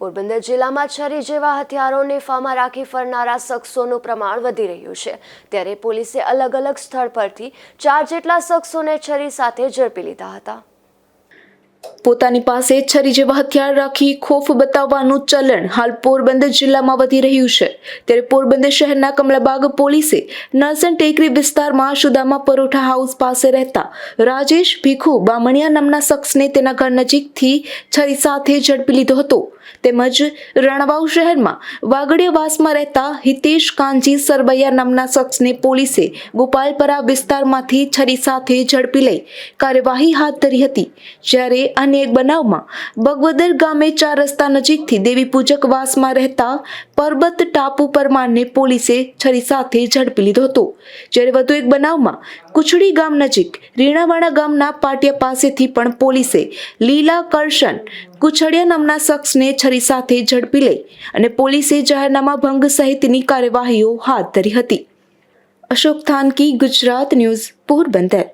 પોરબંદર જિલ્લામાં છરી જેવા હથિયારોને ફામાં રાખી ફરનારા શખ્સોનું પ્રમાણ વધી રહ્યું છે. ત્યારે પોલીસે અલગ અલગ સ્થળ પરથી ચાર જેટલા શખ્સોને છરી સાથે ઝડપી લીધા હતા. પોતાની પાસે છરી જેવા હથિયાર રાખી ખોફ બતાવવાનું ચલણ હાલ પોરબંદર જિલ્લામાં વધી રહ્યું છે. ત્યારે પોરબંદર શહેરના કમલાબાગ પોલીસે નરસન ટેકરી વિસ્તારમાં સુદામા પરોઠા હાઉસ પાસે રહેતા રાજેશ ભીખુ બામણિયા નામના શખ્સને તેના ઘર નજીકથી છરી સાથે ઝડપી લીધો હતો. તેમજ રણવાવ શહેરમાં વાગડિયાવાસમાં રહેતા હિતેશ કાનજી સરબૈયા નામના શખ્સને પોલીસે ગોપાલપરા વિસ્તારમાંથી છરી સાથે ઝડપી લઈ કાર્યવાહી હાથ ધરી હતી. જ્યારે અન્ય એક બનાવમાં બગવદર ગામે ચાર રસ્તા નજીકથી દેવી પૂજક વાસમાં રહેતા પરબત ટાપુ પરમારને પોલીસે છરી સાથે ઝડપી લીધો હતો. જ્યારે વધુ એક બનાવમાં કુચડી ગામ નજીક રીણાવાડા ગામના પાટિયા પાસેથી પણ પોલીસે લીલા કરશન કુછડિયા નામના શખ્સને છરી સાથે ઝડપી લઈ અને પોલીસે જાહેરનામા ભંગ સહિતની કાર્યવાહીઓ હાથ ધરી હતી. અશોક થાનકી, ગુજરાત ન્યૂઝ, પોરબંદર.